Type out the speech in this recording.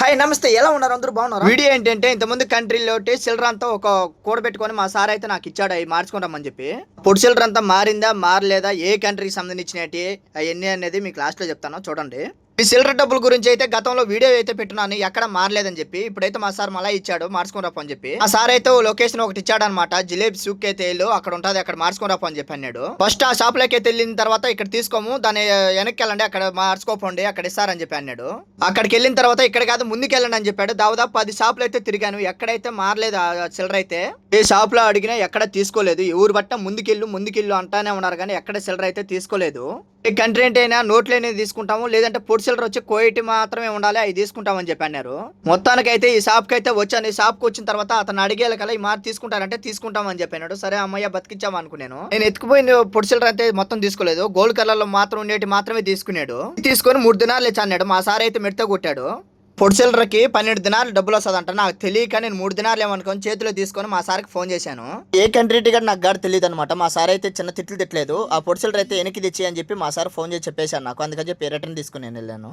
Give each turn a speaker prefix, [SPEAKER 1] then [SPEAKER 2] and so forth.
[SPEAKER 1] Hi నమస్తే. ఎలా ఉన్నారు? అందరూ బాగున్నారు? వీడియో ఏంటంటే ఇంతకుముందు కంట్రీలో సిల్డర్ అంతా ఒక కూడబెట్టుకొని మా సార్ అయితే నాకు ఇచ్చాడు అవి మార్చుకుంటామని చెప్పి. పొడి చిల్లర అంతా మారిందా మారలేదా ఏ కంట్రీకి సంబంధించినవి అవన్నీ అనేది మీకు లాస్ట్లో చెప్తాను చూడండి. ఈ సిల్లర్ డబ్బుల గురించి అయితే గతంలో వీడియో అయితే పెట్టినాను ఎక్కడ మారలేదని చెప్పి. ఇప్పుడైతే మా సార్ మళ్ళీ ఇచ్చాడు మార్చుకుని అని చెప్పి. ఆ సార్ అయితే లొకేషన్ ఒకటి ఇచ్చాడు అనమాట జిలేబీ సూక్ అయితే వెళ్ళు అక్కడ ఉంటుంది అక్కడ మార్చుకుని అని చెప్పి అన్నాడు. ఫస్ట్ ఆ షాప్లోకి అయితే వెళ్ళిన తర్వాత ఇక్కడ తీసుకోము దాని వెనక్కి వెళ్ళండి అక్కడ మార్చుకోపోండి అక్కడ ఇస్తారని చెప్పి అన్నాడు. అక్కడికి వెళ్ళిన తర్వాత ఇక్కడ కాదు ముందుకు వెళ్ళండి అని చెప్పాడు. దాదాపు పది షాపులు అయితే తిరిగాను ఎక్కడైతే మారలేదు ఆ సిల్లర్ అయితే ఏ షాప్లో అడిగినా ఎక్కడ తీసుకోలేదు. ఎవరు బట్ట ముందుకెళ్ళు ముందుకెళ్ళు అంటానే ఉన్నారు కానీ ఎక్కడ చిల్లర అయితే తీసుకోలేదు. కంటెంట్ కంట్రీ అయినా నోట్లు అనేది తీసుకుంటాము లేదంటే పొడి సిల్లర్ వచ్చి కోయిటి మాత్రమే ఉండాలి అవి తీసుకుంటామని చెప్పి అన్నారు మొత్తానికి అయితే ఈ షాప్కి అయితే వచ్చాను. ఈ షాప్కి వచ్చిన తర్వాత అతను అడిగేల కల్లా ఈ మార్ తీసుకుంటారంటే తీసుకుంటామని చెప్పాడు. సరే అమ్మయ్య బతికించాము అనుకున్నాను. నేను ఎత్తుకుపోయిన పొడి చిల్లర అయితే మొత్తం తీసుకోలేదు. గోల్డ్ కలర్లో మాత్రం ఉండేటి మాత్రమే తీసుకున్నాడు. తీసుకొని మూడు దినాలు ఇచ్చి అన్నాడు. మా సార్ అయితే మెడత కొట్టాడు. పొడి చిల్లరకి పన్నెండు దినాలు డబ్బులు వస్తుందంట నాకు తెలియక నేను మూడు దినాలు ఏమనుకొని చేతిలో తీసుకొని మా సార్కి ఫోన్ చేశాను. ఏ కంట్రీ టికెట్ నాకు గాడు తెలియదు అనమాట మా సార్ అయితే చిన్న తిట్లు తిట్టలేదు. ఆ పొడి చిల్లర అయితే వెనక్కి తెచ్చి అని చెప్పి మా సార్ ఫోన్ చేసి చెప్పేశాను నాకు. అందుకని చెప్పి రిటర్న్ తీసుకుని నేను వెళ్ళాను.